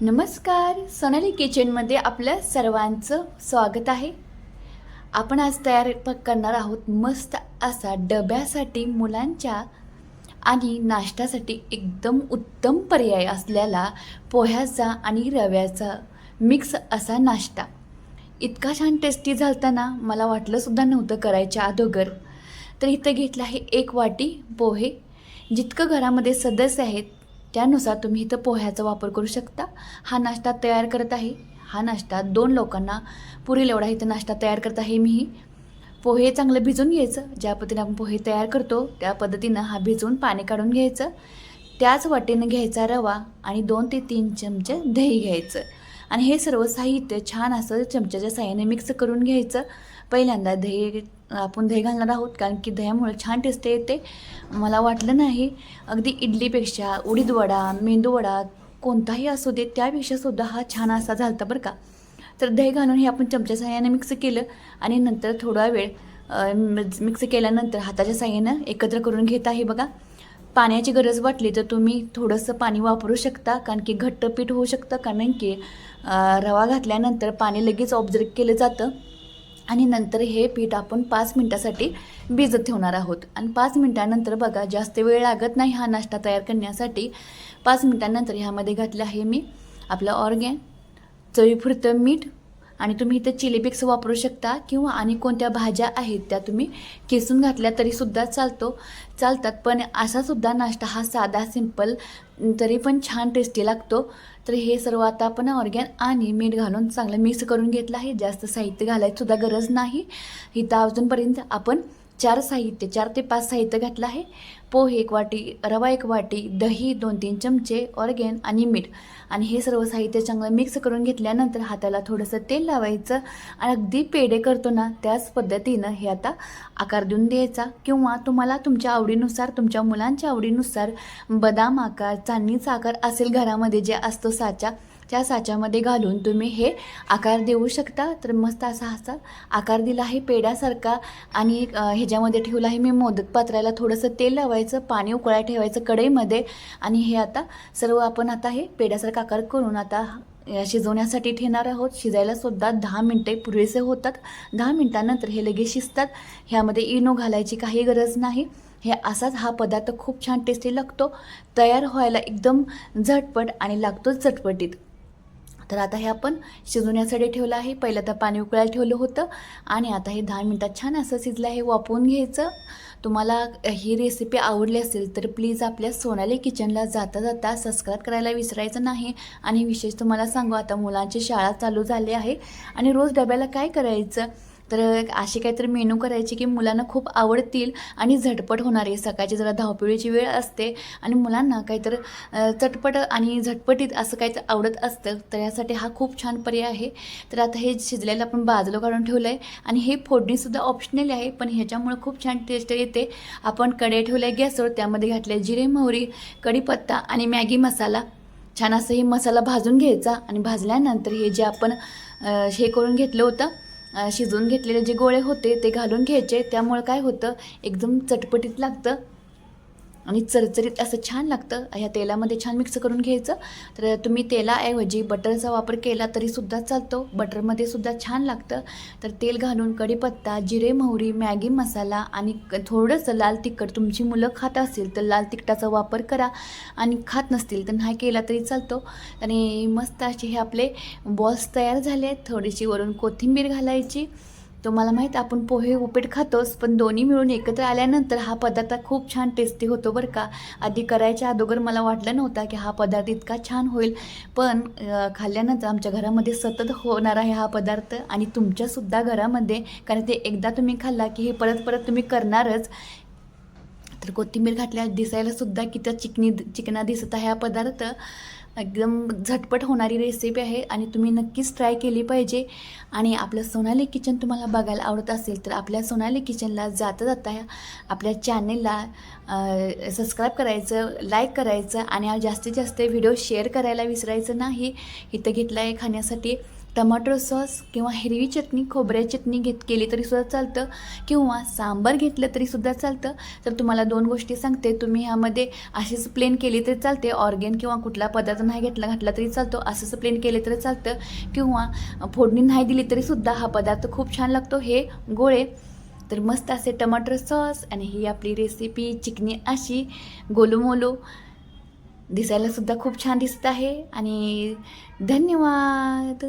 नमस्कार. सोनाली किचनमध्ये आपल्या सर्वांचं स्वागत आहे. आपण आज तयार प- करणार आहोत मस्त असा डब्यासाठी मुलांच्या आणि नाश्त्यासाठी एकदम उत्तम पर्याय असलेला पोह्याचा आणि रव्याचा मिक्स असा नाश्ता. इतका छान टेस्टी झालताना मला वाटलंसुद्धा नव्हतं करायच्या अगोदर. तर इथं घेतलं आहे एक वाटी पोहे. जितकं घरामध्ये सदस्य आहेत त्यानुसार तुम्ही इथं पोह्याचा वापर करू शकता. हा नाश्ता तयार करत आहे. हा नाश्ता दोन लोकांना पुरेल एवढा इथं नाश्ता तयार करत आहे मी. पोहे चांगलं भिजून घ्यायचं. ज्या पद्धतीने आपण पोहे तयार करतो त्या पद्धतीनं हा भिजवून पाणी काढून घ्यायचं. त्याच वाटेनं घ्यायचा रवा आणि दोन ते तीन चमचे दही घ्यायचं. आणि हे सर्व साहित्य छान असं चमच्याच्या साह्याने मिक्स करून घ्यायचं. पहिल्यांदा दही आपण दही घालणार आहोत कारण की दह्यामुळे छान टेस्ट येते. मला वाटलं नाही अगदी इडलीपेक्षा उडीद वडा मेंदू वडा कोणताही असू दे त्यापेक्षा सुद्धा हा छान असा झालता बरं का. तर दही घालून हे आपण चमच्या साह्याने मिक्स केलं आणि नंतर थोडा वेळ मिक्स केल्यानंतर हाताच्या साह्यानं एकत्र करून घेत आहे बघा. पाण्याची गरज वाटली तर तुम्ही थोडंसं पाणी वापरू शकता कारण की घट्ट पीठ होऊ शकतं कारण की रवा घातल्यानंतर पाणी लगेच ऑब्झर्व केलं जातं. आणि नंतर हे पीठ आपण पाच मिनटासाठी भिजत ठेवणार आहोत. आणि पाच मिनटानंतर बघा जास्त वेळ लागत नाही हा नाश्ता तयार करण्यासाठी. पाच मिनटानंतर ह्यामध्ये घातलं आहे मी आपलं ऑर्गॅन चवीपुरतं मीठ आणि तुम्ही इथं चिली फ्लेक्स वापरू शकता किंवा आणि कोणत्या भाज्या आहेत त्या तुम्ही किसून घातल्या तरीसुद्धा चालतो चालतात. पण असासुद्धा नाश्ता हा साधा सिंपल तरी पण छान टेस्टी लागतो. तर हे सर्व आता आपण ऑर्गॅन आणि मीठ घालून चांगलं मिक्स करून घेतलं आहे. जास्त साहित्य घालायचीसुद्धा गरज नाही. इथं अजूनपर्यंत आपण चार साहित्य चार ते पाच साहित्य घातलं आहे. पोहे एक वाटी रवा एक वाटी दही दोन तीन चमचे ऑरगेन आणि मीठ. आणि हे सर्व साहित्य चांगलं मिक्स करून घेतल्यानंतर हाताला थोडंसं तेल लावायचं. आणि अगदी पेढे करतो ना त्याच पद्धतीनं हे आता आकार देऊन द्यायचा. किंवा तुम्हाला तुमच्या आवडीनुसार तुमच्या मुलांच्या आवडीनुसार बदाम आकार चांदणीचा आकार असेल घरामध्ये जे असतो साचा त्या साच्यामध्ये घालून तुम्ही हे आकार देऊ शकता. तर मस्त असा असा आकार दिला आहे पेड्यासारखा आणि ह्याच्यामध्ये ठेवला आहे मी मोदक पात्राला. थोडंसं तेल लावायचं पाणी उकळायला ठेवायचं कढईमध्ये आणि हे आता सर्व आपण आता हे पेड्यासारखा आकार करून आता शिजवण्यासाठी ठेवणार आहोत. शिजायलासुद्धा दहा मिनटे पुरेसे होतात. दहा मिनटानंतर हे लगेच शिजतात. ह्यामध्ये इनो घालायची काही गरज नाही. हे असाच हा पदार्थ खूप छान टेस्टी लागतो. तयार व्हायला एकदम झटपट आणि लागतोच झटपटीत तर आता हे आपण शिजवण्यासाठी ठेवलं आहे. पहिलं तर पाणी उकळायला ठेवलं होतं आणि आता हे दहा मिनटात छान असं शिजलं आहे. वापरून घ्यायचं. तुम्हाला ही रेसिपी आवडली असेल तर प्लीज आपल्या सोनाली किचनला जाता जाता सबस्क्राईब करायला विसरायचं नाही. आणि विशेष तुम्हाला सांगू आता मुलांची शाळा चालू झाली आहे आणि रोज डब्याला काय करायचं? तर अशी काहीतरी मेनू करायची की मुलांना खूप आवडतील आणि झटपट होणार आहे. सकाळची जरा धावपिळीची वेळ असते आणि मुलांना काहीतरी चटपट आणि झटपटीत असं काहीतरी आवडत असतं. तर यासाठी हा खूप छान पर्याय आहे. तर आता हे शिजलेलं आपण बाजूला काढून ठेवलं आहे आणि हे फोडणीसुद्धा ऑप्शनल आहे पण ह्याच्यामुळे खूप छान टेस्ट येते. आपण कढई आहे गॅसवर त्यामध्ये घातले जिरे मोहरी कढीपत्ता आणि मॅगी मसाला. छान असं हे मसाला भाजून घ्यायचा आणि भाजल्यानंतर हे जे आपण हे करून घेतलं होतं शिजवून घेतलेले जे गोळे होते ते घालून घ्यायचे. त्यामुळे काय होतं एकदम चटपटीत लागतं. आणि चरचरीत असं छान लागतं. ह्या तेलामध्ये छान मिक्स करून घ्यायचं. तर तुम्ही तेलाऐवजी बटरचा वापर केला तरीसुद्धा चालतो. बटरमध्ये सुद्धा छान लागतं. तर तेल घालून कढीपत्ता जिरे मोहरी मॅगी मसाला आणि क- थोडंसं लाल तिखट तुमची मुलं खात असतील तर लाल तिखटाचा वापर करा. आणि खात नसतील तर नाही केला तरी चालतो. आणि मस्त असे हे आपले बॉल्स तयार झाले आहेत. थोडीशी वरून कोथिंबीर घालायची. तुम्हाला माहीत आपण पोहे उपीट खातोच पण दोन्ही मिळून एकत्र आल्यानंतर हा पदार्थ खूप छान टेस्टी होतो बरं का. आधी करायच्या अगोदर मला वाटलं नव्हता की हा पदार्थ इतका छान होईल पण खाल्ल्यानंतर आमच्या घरामध्ये सतत होणार आहे हा पदार्थ आणि तुमच्यासुद्धा घरामध्ये कारण ते एकदा तुम्ही खाल्ला की हे परत परत तुम्ही करणारच. तर कोथिंबीर घातल्या दिसायला सुद्धा किती चिकनी चिकना दिसत आहे हा पदार्थ. एकदम झटपट होणारी रेसिपी आहे आणि तुम्ही नक्कीच ट्राय केली पाहिजे. आणि आपलं सोनाली किचन तुम्हाला बघायला आवडत असेल तर आपल्या सोनाली किचनला जाता जाता आपल्या चॅनेलला सबस्क्राईब करायचं लाईक करायचं आणि जास्तीत जास्त व्हिडिओ शेअर करायला विसरायचं नाही. इथं घेतलं आहे खाण्यासाठी. टमाटो सॉस किंवा हिरवी चटणी खोबऱ्या चटणी घेत केली तरीसुद्धा चालतं किंवा सांबार घेतलं तरीसुद्धा चालतं. तर तुम्हाला दोन गोष्टी सांगते. तुम्ही ह्यामध्ये अशीच प्लेन केली तरी चालते. ऑर्गेन किंवा कुठला पदार्थ नाही घेतला घातला तरी चालतो. असंच प्लेन केले तरी चालतं. किंवा फोडणी नाही दिली तरीसुद्धा हा पदार्थ खूप छान लागतो. हे गोळे. तर मस्त असे टमाटर सॉस आणि ही आपली रेसिपी चिकनी अशी गोलूमोलू. दिसायलासुद्धा खूप छान दिसत आहे. आणि धन्यवाद!